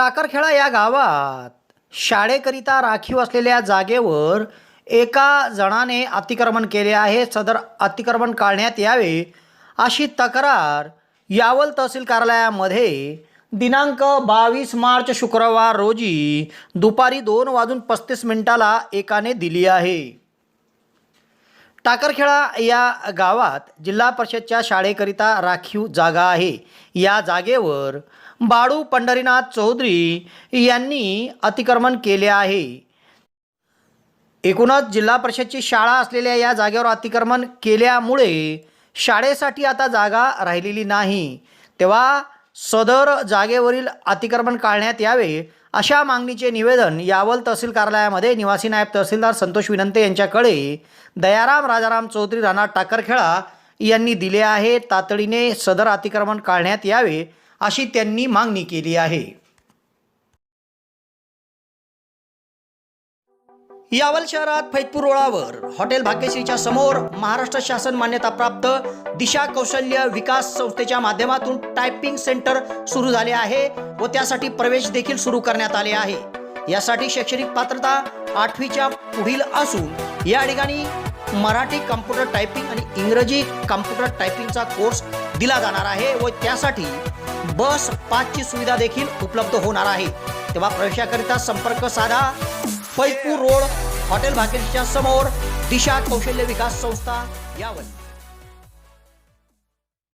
टाकरखेडा या गावात शाळेकरिता राखीव असलेल्या जागेवर एका जणाने अतिक्रमण केले आहे. सदर अतिक्रमण काढण्यात यावे अशी तक्रार यावल तहसील कार्यालयामध्ये दिनांक बावीस मार्च शुक्रवार रोजी दुपारी दोन वाजून पस्तीस मिनिटाला एकाने दिली आहे. टाकरखेडा या गावात जिल्हा परिषदच्या शाळेकरिता राखीव जागा आहे. या जागेवर बाळू पंढरीनाथ चौधरी यांनी अतिक्रमण केले आहे. एकूणच जिल्हा परिषदची शाळा असलेल्या या जागेवर अतिक्रमण केल्यामुळे शाळेसाठी आता जागा राहिलेली नाही. तेव्हा सदर जागेवरील अतिक्रमण काढण्यात यावे अशा मागणीचे निवेदन यावल तहसील कार्यालयामध्ये निवासी नायब तहसीलदार संतोष विनंते यांच्याकडे दयाराम राजाराम चौधरी राणा टाकरखेडा यांनी दिले आहे. तातडीने सदर अतिक्रमण काढण्यात यावे अशी त्यांनी मागणी केली आहे. यावल शहरात फैजपूर रोडावर हॉटेल भाग्यश्रीच्या समोर महाराष्ट्र शासन मान्यताप्राप्त दिशा कौशल्य विकास संस्थेच्या माध्यमातून टायपिंग सेंटर सुरू झाले आहे व त्यासाठी प्रवेश देखील सुरू करण्यात आले आहे. यासाठी शैक्षणिक पात्रता आठवीच्या पुढील असून या ठिकाणी मराठी कम्प्युटर टायपिंग आणि इंग्रजी कम्प्युटर टायपिंगचा कोर्स दिला जाणार आहे व त्यासाठी बस पाचची सुविधा देखील उपलब्ध होणार आहे. तेव्हा प्रवेशाकरिता संपर्क साधा. फैपूर रोड हॉटेल भाग्यश्रीच्या समोर दिशा कौशल्य विकास संस्था यावर